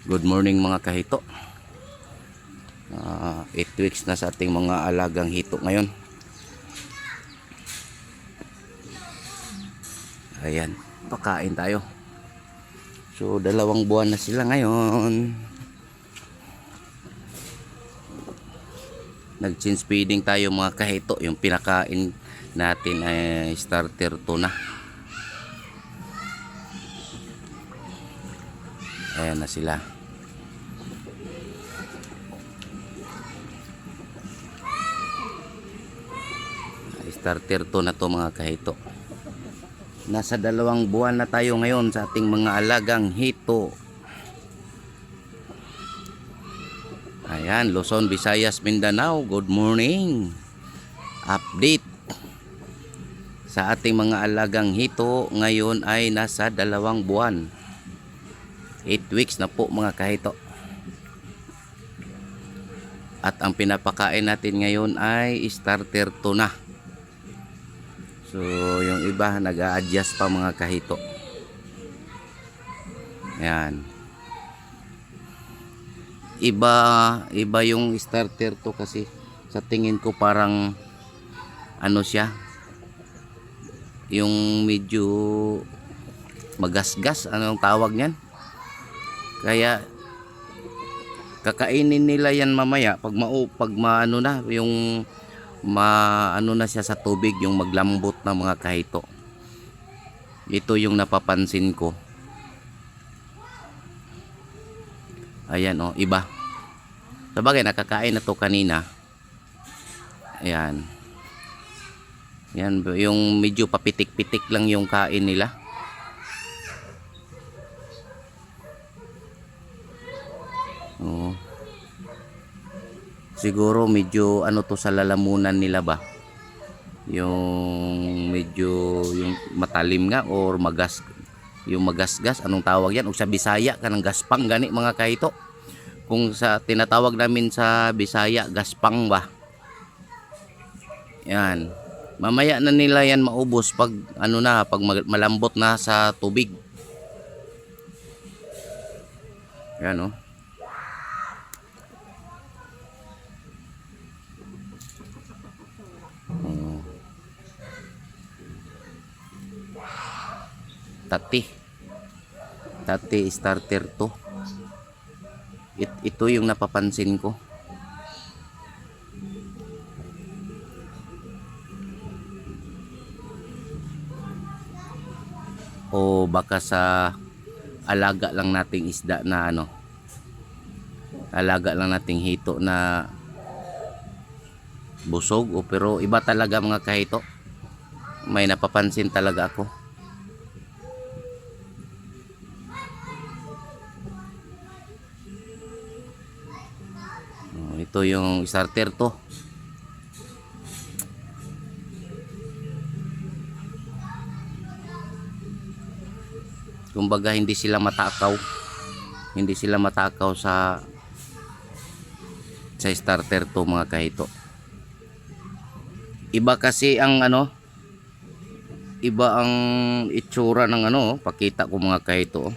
Good morning mga kahito. 8 weeks na sa ating mga alagang hito ngayon. Ayan, pakain tayo. So, dalawang buwan na sila ngayon. Nag-change feeding tayo mga kahito. Yung pinakain natin ay starter tuna. Ayan na sila. Starter to na to mga kahito. Nasa dalawang buwan na tayo ngayon sa ating mga alagang hito. Ayan, Luzon, Visayas, Mindanao. Good morning. Update sa ating mga alagang hito ngayon ay nasa dalawang buwan. 8 weeks na po mga kahito. At ang pinapakain natin ngayon ay starter tuna. So, yung iba nag-a-adjust pa mga kahito. Ayan. Iba, iba yung starter to kasi sa tingin ko parang ano siya yung medyo magasgas anong tawag niyan kaya kakainin nila yan mamaya. Pag mau pag maano na yung maano na siya sa tubig yung maglambot na mga kahito. Ito yung napapansin ko. Ayan oh iba. Sabagay nakakain na to kanina. Ayan. Yan yung medyo papitik-pitik lang yung kain nila Siguro medyo ano to sa lalamunan nila ba? Yung medyo yung matalim nga or magas yung magasgas anong tawag yan? O sa Bisaya kanang gaspang gani mga kahito. Kung sa tinatawag namin sa Bisaya gaspang ba? Yan. Mamaya na nila yan maubos pag ano na pag malambot na sa tubig. Yan. Oh. Tati. Tati starter to. It, ito yung napapansin ko. O baka sa alaga lang nating isda na ano. Alaga lang nating hito na busog o pero iba talaga mga kahito may napapansin talaga ako ito yung starter to. Kumbaga hindi sila matakaw. Hindi sila matakaw sa sa starter to mga kahito. Iba kasi ang ano iba ang itsura ng ano pakita ko mga kahito.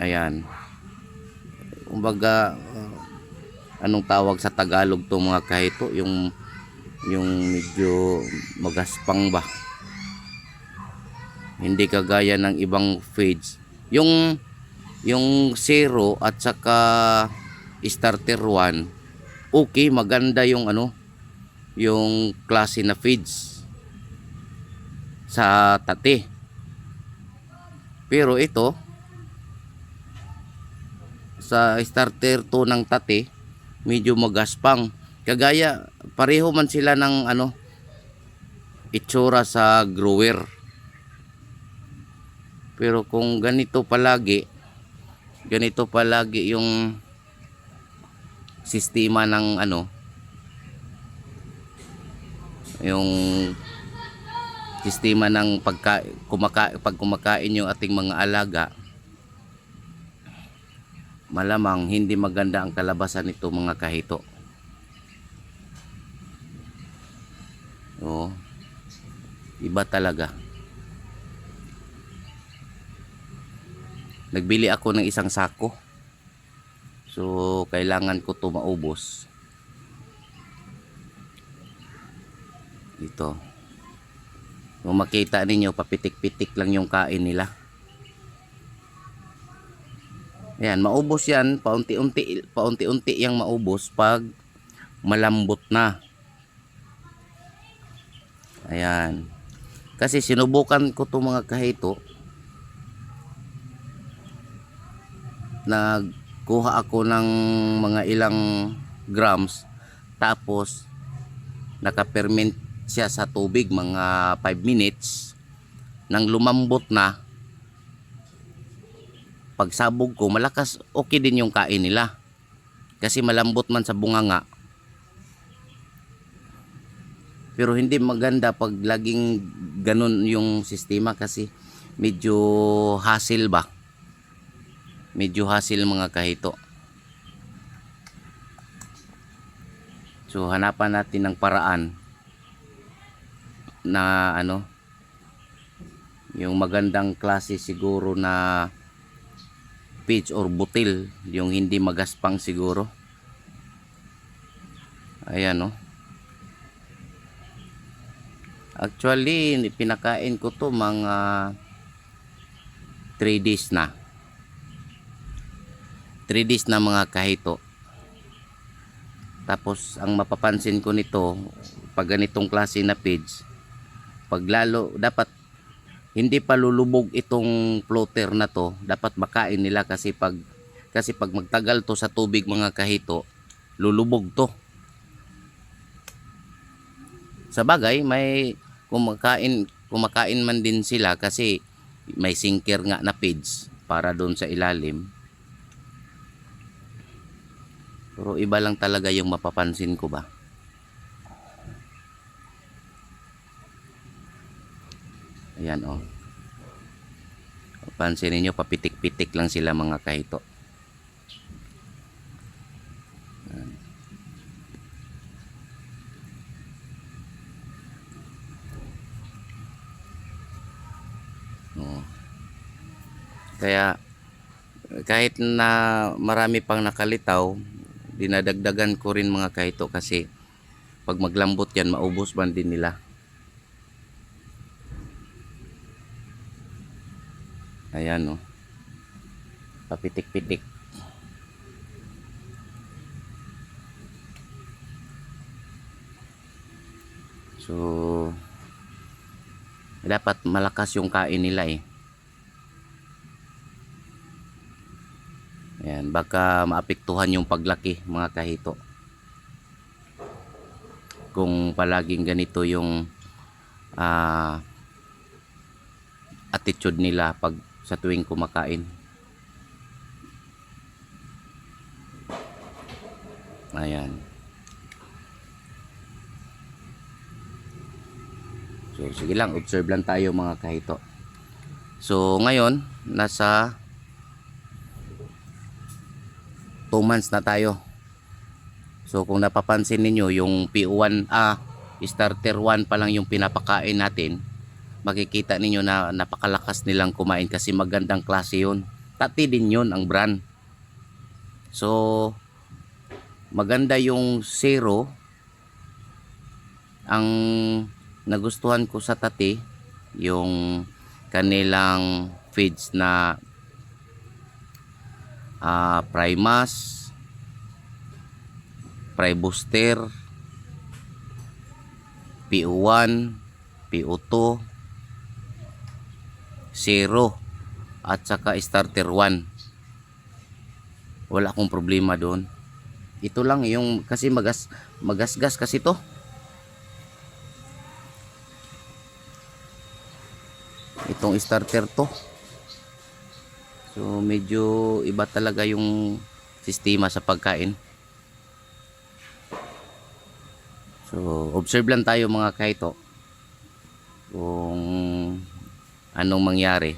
Ayan. Kumbaga anong tawag sa Tagalog to mga kahito? Yung yung medyo magaspang ba? Hindi kagaya ng ibang feeds yung yung zero at saka starter 1 okay maganda yung ano yung klase na feeds sa tate. Pero ito sa starter to ng tate medyo magaspang. Kagaya pareho man sila ng ano itsura sa grower. Pero kung ganito palagi ganito palagi yung sistema ng ano yung sistema ng pagka, kumaka, pag kumakain yung ating mga alaga malamang hindi maganda ang kalabasan nito mga kahito oo iba talaga nagbili ako ng isang sako So, kailangan ko to maubos. Dito. Kung makita ninyo, papitik-pitik lang yung kain nila. Ayan, maubos yan. Paunti-unti, paunti-unti yung maubos pag malambot na. Ayan. Kasi sinubukan ko to mga kahito. Nagkuha ako ng mga ilang grams. Tapos, nakaperment siya sa tubig mga 5 minutes. Nang lumambot na, pagsabog ko, malakas, okay din yung kain nila. Kasi malambot man sa bunganga. Pero hindi maganda pag laging ganun yung sistema kasi medyo hassle ba. Medyo hassle mga kahito. So hanapan natin ng paraan na ano yung magandang klase siguro na pitch or butil yung hindi magaspang siguro. Ayan no actually pinakain ko to mga 3 days na. 3 days na mga kahito. Tapos ang mapapansin ko nito pag ganitong klase na page pag lalo dapat hindi pa lulubog itong floater na to. Dapat makain nila kasi pag kasi pag magtagal to sa tubig mga kahito lulubog to. Sa bagay may kumakain kumakain man din sila kasi may sinker nga na page para doon sa ilalim. Pero iba lang talaga yung mapapansin ko ba Ayan oh. Pansin niyo papitik-pitik lang sila mga kahito. Ayan. Oh. Kaya kahit na marami pang nakalitaw, dinadagdagan ko rin mga kahito kasi pag maglambot yan, maubos man din nila. Ayan oh. Papitik-pitik. So dapat malakas yung kain nila eh. Ayan, baka maapektuhan yung paglaki mga kahito. Kung palaging ganito yung ah attitude nila pag sa tuwing kumakain. Ayan. So, sige lang, observe lang tayo mga kahito. So, ngayon, nasa 2 months na tayo. So, kung napapansin ninyo, yung P1, ah, starter 1 pa lang yung pinapakain natin, makikita ninyo na napakalakas nilang kumain kasi magandang klase yun. Tati din yun ang brand. So, maganda yung zero. Ang nagustuhan ko sa tati, yung kanilang feeds na ah Primas, Pribuster, PO1, PO2, Zero. At saka starter 1 wala akong problema doon. Ito lang yung kasi magas magasgas kasi to. Itong starter to. So medyo iba talaga yung sistema sa pagkain. So observe lang tayo mga kaito. Kung anong mangyari?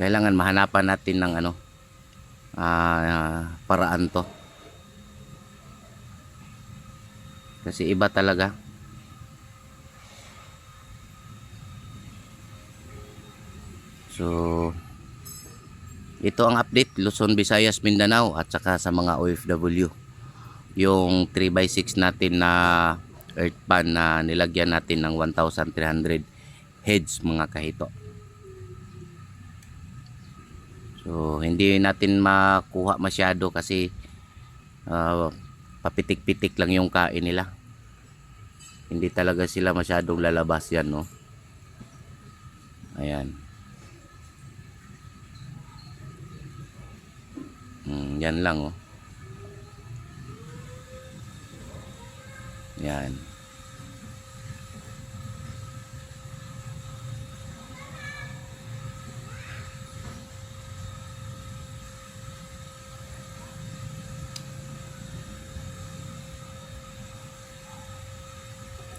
Kailangan mahanapan natin ng ano ah, paraan to. Kasi iba talaga. So ito ang update Luzon, Visayas, Mindanao at saka sa mga OFW. Yung 3x6 natin na earth pan na nilagyan natin ng 1,300 heads mga kahito. So hindi natin makuha masyado kasi ah, papitik-pitik lang yung kain nila. Hindi talaga sila masyadong lalabas yan, no? Ayan. Mm, yan lang, oh. Yan.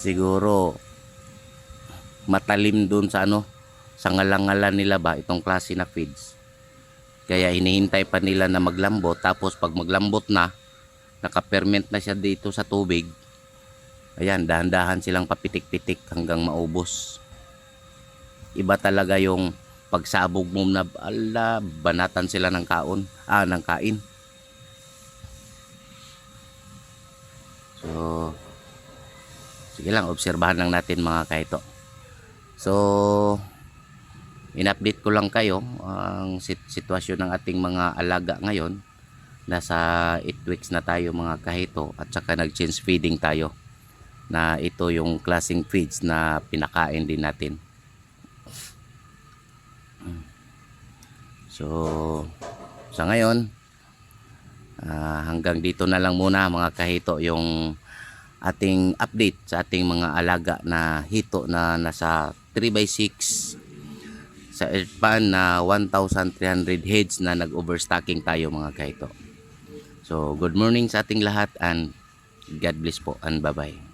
Siguro matalim doon sa ano sa ngalangalan nila ba itong klase na feeds. Kaya hinihintay pa nila na maglambot tapos pag maglambot na naka-ferment na siya dito sa tubig. Ayan, dahan-dahan silang papitik-pitik hanggang maubos. Iba talaga yung pagsabog mo na ala, banatan sila ng kaon, ah, ng kain. So, sige lang, obserbahan lang natin mga kaito. So, in-update ko lang kayo ang sit- sitwasyon ng ating mga alaga ngayon. Nasa 8 weeks na tayo mga kahito at saka nag-change feeding tayo na ito yung klaseng feeds na pinakain din natin. So, sa ngayon, ah, hanggang dito na lang muna mga kahito yung ating update sa ating mga alaga na hito na nasa 3x6 sa earth na 1,300 heads na nag-overstocking tayo mga kahito. So, good morning sa ating lahat and God bless po and bye-bye.